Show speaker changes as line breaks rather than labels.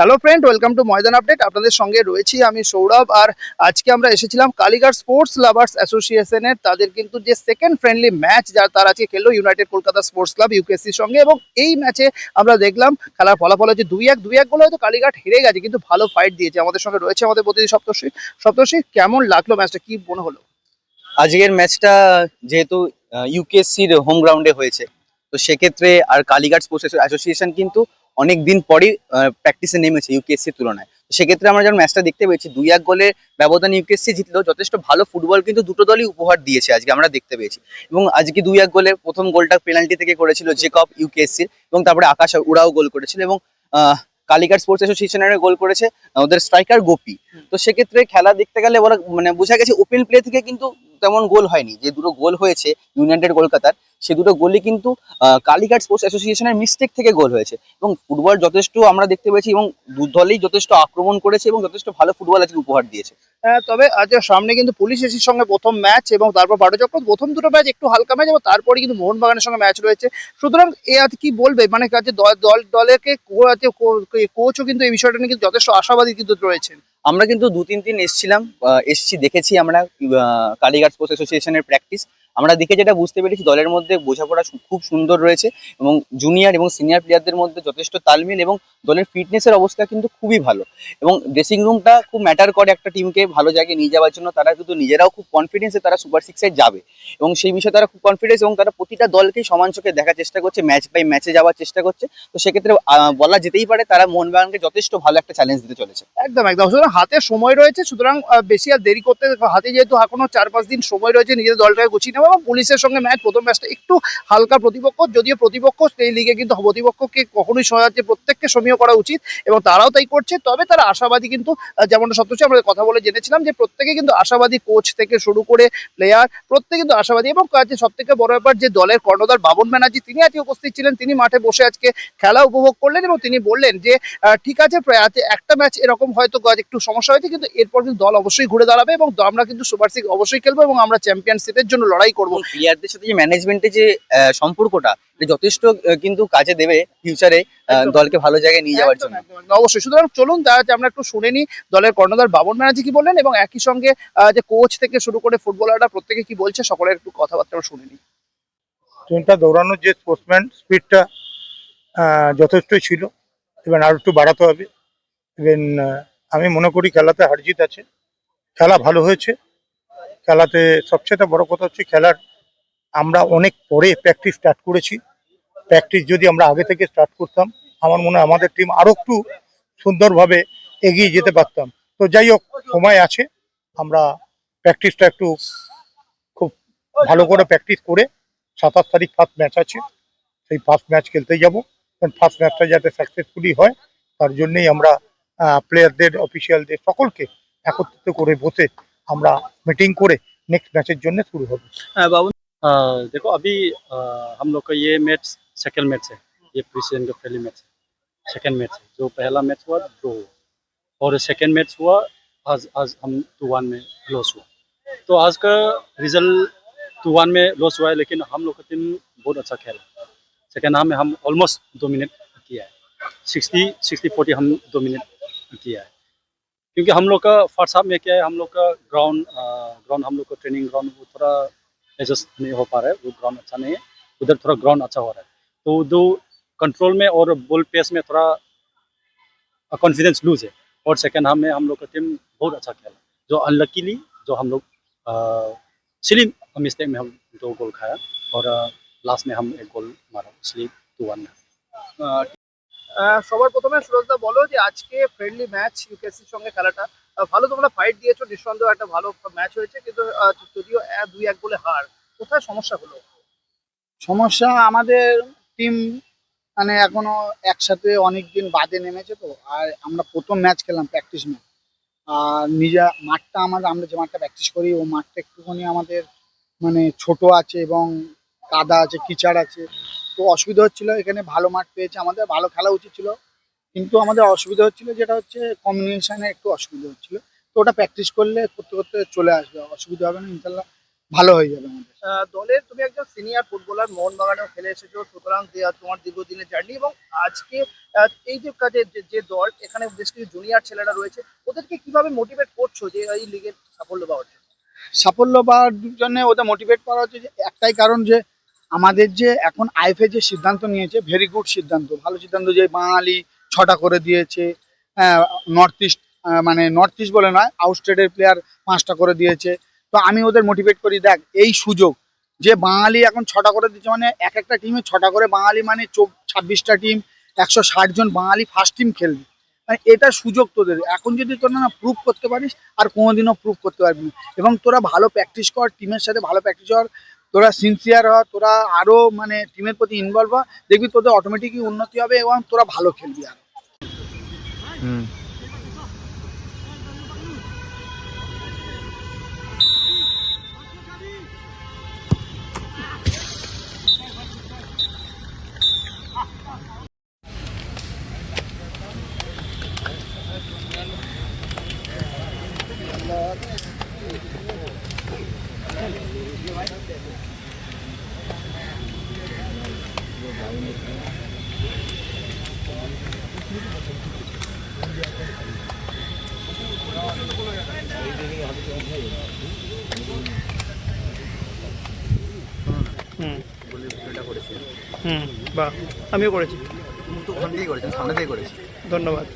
Hello friend welcome to Maidan update আপনাদের সঙ্গে রয়েছি আমি সৌরভ আর আজকে আমরা এসেছিলাম কালীঘাট স্পোর্টস লাভার্স অ্যাসোসিয়েশনের তাদের কিন্তু যে সেকেন্ড ফ্রেন্ডলি ম্যাচ যা তার আজকে খেললো ইউনাইটেড কলকাতা স্পোর্টস ক্লাব ইউকেসির সঙ্গে। এবং এই ম্যাচে আমরা দেখলাম খেলার ফলাফল হচ্ছে দুই এক। দুই এক গোলে হয়তো কালীঘাট হেরে গেছে, কিন্তু ভালো ফাইট দিয়েছে। আমাদের সঙ্গে রয়েছে আমাদের প্রতিনিধি সপ্তর্ষি। সপ্তর্ষি, কেমন লাগল ম্যাচটা কি মনে হলো?
আজকের ম্যাচটা যেহেতু ইউকেএসসির হোম গ্রাউন্ডে হয়েছে, তো সেক্ষেত্রে আর কালীঘাট স্পোর্টস অ্যাসোসিয়েশন কিন্তু অনেক দিন পরই প্র্যাকটিসে নেমেছে ইউকেএসসির তুলনায়। সেক্ষেত্রে আমরা যখন ম্যাচটা দেখতে পেয়েছি, দুই এক গোলের ব্যবধান ইউকেএসসি জিতলেও যথেষ্ট ভালো ফুটবল কিন্তু দুটো দলই উপহার দিয়েছে আজকে আমরা দেখতে পেয়েছি। এবং আজকে দুই এক গোলে প্রথম গোলটা পেনাল্টি থেকে করেছিল জেকব ইউকেএসসির এবং তারপরে আকাশ উড়াও গোল করেছিল এবং কালীঘাট স্পোর্টস অ্যাসোসিয়েশনের গোল করেছে, ওদের স্ট্রাইকার গোপি। তো সেক্ষেত্রে খেলা দেখতে গেলে ওরা মানে বোঝা গেছে ওপেন প্লে থেকে কিন্তু তেমন গোল হয়নি। যে দুটো গোল হয়েছে ইউনাইটেড কলকাতার সে দুটো গোলই কিন্তু কালীঘাট স্পোর্টস অ্যাসোসিয়েশনের মিস্টেক থেকে গোল হয়েছে। এবং ফুটবল যথেষ্ট আমরা দেখতে পেয়েছি এবং দু দলেই যথেষ্ট আক্রমণ করেছে এবং যথেষ্ট ভালো ফুটবল আজকে উপহার দিয়েছে।
হ্যাঁ, তবে আজ সামনে কিন্তু পুলিশ এসির সঙ্গে প্রথম ম্যাচ এবং তারপর বারোচক্র প্রথম দুটো ম্যাচ একটু হালকা ম্যাচ এবং তারপরে কিন্তু মোহনবাগানের সঙ্গে ম্যাচ রয়েছে। সুতরাং এ আজ কি বলবে? মানে কাজে দল দল দলেকে কোচও কিন্তু এই বিষয়টা নিয়ে কিন্তু যথেষ্ট আশাবাদী কিন্তু রয়েছেন।
আমরা কিন্তু দু তিন দিন এসছিলাম এসছি দেখেছি আমরা কালীঘাট স্পোর্টস অ্যাসোসিয়েশনের প্র্যাকটিস আমরা দেখে যেটা বুঝতে পেরেছি, দলের মধ্যে বোঝাপড়া খুব সুন্দর রয়েছে এবং জুনিয়র এবং সিনিয়র প্লেয়ারদের মধ্যে যথেষ্ট তালমিল এবং দলের ফিটনেসের অবস্থা কিন্তু খুবই ভালো। এবং ড্রেসিং রুমটা খুব ম্যাটার করে একটা টিমকে ভালো জায়গায় নিয়ে যাওয়ার জন্য। তারা কিন্তু নিজেরাও খুব কনফিডেন্সে তারা সুপার সিক্সে যাবে। এবং সেই বিষয়ে তারা খুব কনফিডেন্স এবং তারা প্রতিটা দলকেই সমান চোখে দেখার চেষ্টা করছে ম্যাচ বাই ম্যাচে যাওয়ার চেষ্টা করছে। তো সেক্ষেত্রে বলা যেতেই পারে তারা মোহনবাগানকে যথেষ্ট ভালো একটা চ্যালেঞ্জ দিতে চলেছে।
একদম একদম। সুতরাং হাতে সময় রয়েছে, সুতরাং বেশি আর দেরি করতে, হাতে যেহেতু এখনও চার পাঁচ দিন সময় রয়েছে, নিজেদের দলটাকে গুছিয়ে নেওয়া এবং পুলিশের সঙ্গে ম্যাচ প্রথম ম্যাচটা একটু হালকা প্রতিপক্ষ, যদিও প্রতিপক্ষ এই লিগে কিন্তু প্রতিপক্ষকে কখনোই সহায়তা প্রত্যেককে সমীহ করা উচিত এবং তারাও তাই করছে। তবে তারা আশাবাদী কিন্তু যেমনটা সত্যি আমরা কথা বলে জেনেছিলাম যে প্রত্যেকে কিন্তু আশাবাদী কোচ থেকে শুরু করে প্লেয়ার প্রত্যেকে কিন্তু আশাবাদী এবং সব থেকে বড় ব্যাপার যে দলের কর্ণধার বাবন ব্যানার্জি, তিনি আজকে উপস্থিত ছিলেন, তিনি মাঠে বসে আজকে খেলা উপভোগ করলেন এবং তিনি বললেন যে ঠিক আছে, প্রায় একটা ম্যাচ এরকম হয়তো একটু সমস্যা হয়েছে, কিন্তু এরপর কিন্তু দল অবশ্যই ঘুরে দাঁড়াবে এবং আমরা কিন্তু সুপার সিক্স অবশ্যই খেলব এবং আমরা চ্যাম্পিয়নশিপের জন্য লড়াই করব।
এবং প্লেয়ারদের সাথে যে ম্যানেজমেন্টের যে আহ, সম্পর্কটা যথেষ্ট কিন্তু কাজে দেবে ফিউচারে। দলকে ভালো জায়গায় নিয়ে যাওয়ার জন্য।
অবশ্যই। সুতরাং চলুন আজ আমরা একটু শুনে নিই দলের কর্ণধার বাবন ব্যানার্জি কি বললেন এবং একই সঙ্গে আহ, যে কোচ থেকে শুরু করে ফুটবলাররা প্রত্যেকে কি বলছে সকলের একটু কথাবার্তা শুনে নিই।
ট্রেনটা দৌড়ানোর যে স্পোর্টসম্যান স্পিডটা যথেষ্টই ছিল। এবার আরও একটু বাড়াতে হবে। ইভেন আমি মনে করি খেলাতে হারজিত আছে। খেলা ভালো হয়েছে। খেলাতে সবচেয়ে বড় কথা হচ্ছে খেলার আমরা অনেক পরে প্র্যাকটিস স্টার্ট করেছি। প্র্যাকটিস যদি আমরা আগে থেকে স্টার্ট করতাম, আমার মনে হয় আমাদের টিম আরও একটু সুন্দরভাবে এগিয়ে যেতে পারতাম। তো যাই হোক, সময় আছে, আমরা প্র্যাকটিসটা একটু খুব ভালো করে প্র্যাকটিস করে সাতাশ তারিখ ফার্স্ট ম্যাচ আছে, সেই ফার্স্ট ম্যাচ খেলতে যাব। কারণ ফার্স্ট ম্যাচটা যাতে সাকসেসফুলি হয়, তার জন্যই আমরা প্লেয়ারদের অফিসিয়ালদের সকলকে একত্রিত করে বসে আমরা মিটিং করে নেক্সট ম্যাচের জন্য শুরু হবে
হ্যাঁ বাবন
अ, देखो अभी अ, हम लोग का ये मैच सेकंड मैच है ये प्रीसीजन का पहली मैच है सेकंड मैच है जो पहला मैच हुआ ड्रॉ हुआ और सेकंड मैच हुआ आज आज हम टू वन में लॉस हुआ तो आज का रिजल्ट टू वन में लॉस हुआ है लेकिन हम लोग का टीम बहुत अच्छा खेला सेकेंड हाफ में हम ऑलमोस्ट डोमिनेट किया है सिक्सटी सिक्सटी फोर्टी हम डोमिनेट किया है क्योंकि हम लोग का हाफ़ में क्या है, हम लोग का ग्राउंड ग्राउंड हम लोग का ट्रेनिंग ग्राउंड वो थोड़ा एडजस्ट नहीं हो पा रहा है, वो ग्राउंड अच्छा नहीं है, उधर थोड़ा ग्राउंड अच्छा हो रहा है। तो दो कंट्रोल में और बॉल पेस में थोड़ा कॉन्फिडेंस लूज है। और सेकेंड हाफ़ में हम लोग का टीम बहुत अच्छा खेला। जो अनलकीली जो हम लोग सिली मिस्टेक में हम दो गोल खाया और लास्ट में हम एक गोल मारा, इसलिए टू वन
সবার প্রথমে সুরজদা, বলো যে আজকে ফ্রেন্ডলি ম্যাচ ইউকেসির সঙ্গে খেলাটা। ভালো তোমরা ফাইট দিয়েছ, নিঃসন্দেহ একটা ভালো ম্যাচ হয়েছে, কিন্তু যদিও দুই এক বলে হার। কোথায় সমস্যা হলো?
সমস্যা আমাদের টিম মানে এখনও একসাথে অনেক দিন বাদে নেমেছে তো, আর আমরা প্রথম ম্যাচ খেললাম প্র্যাকটিস ম্যাচ আর নিজে মাঠটা আমাদের আমরা যে মাঠটা প্র্যাকটিস করি, ও মাঠটা একটুখানি আমাদের মানে ছোট আছে এবং কাদা আছে কিচাড় আছে। তো অসুবিধা হচ্ছিল এখানে ভালো মাঠ পেয়েছে আমাদের ভালো খেলা উচিত ছিল। কিন্তু আমাদের অসুবিধা হচ্ছিল যেটা হচ্ছে কম্বিনেশনে একটু অসুবিধা হচ্ছিল। তো ওটা প্র্যাকটিস করলে করতে করতে চলে আসবে অসুবিধা হবে না ইনশাল্লাহ ভালো হয়ে যাবে আমাদের।
দলের তুমি একজন সিনিয়র ফুটবলার মোহনবাগানেও খেলে এসেছ সুতরাং তোমার দীর্ঘদিনের জার্নি এবং আজকে এই যে কাজে যে- যে দল এখানে বেশ কিছু জুনিয়র ছেলেরা রয়েছে ওদেরকে কীভাবে মোটিভেট করছ যে এই লিগের সাফল্য পাওয়ার জন্য?
সাফল্য পাওয়ার জন্য ওদের মোটিভেট করা হচ্ছে যে একটাই কারণ যে আমাদের যে এখন আইফে যে সিদ্ধান্ত নিয়েছে ভেরি গুড সিদ্ধান্ত, ভালো সিদ্ধান্ত যে বাঙালি ছটা করে দিয়েছে নর্থ ইস্ট মানে নর্থ ইস্ট বলে নয় আউটস্টেটের প্লেয়ার পাঁচটা করে দিয়েছে। তো আমি ওদের মোটিভেট করি, দেখ, এই সুযোগ যে বাঙালি এখন ছটা করে দিচ্ছে মানে এক একটা টিমে ছটা করে, বাঙালি মানে ছাব্বিশটা টিম একশো ষাট জন বাঙালি ফার্স্ট টিম খেলবে। মানে এটা সুযোগ তোদের। এখন যদি তোরা না প্রুভ করতে পারিস, আর কোনোদিনও প্রুভ করতে পারবি না। এবং তোরা ভালো প্র্যাকটিস কর টিমের সাথে ভালো প্র্যাকটিস কর তোরা সিনসিয়ার হ, তোরা আরও মানে টিমের প্রতি ইনভলভ হ, দেখবি তোদের অটোমেটিকই উন্নতি হবে এবং তোরা ভালো খেলবি আর।
হুম। বাহ আমিও করেছি।
তো ওখান থেকেই করেছেন সামনে থেকে করেছি
ধন্যবাদ।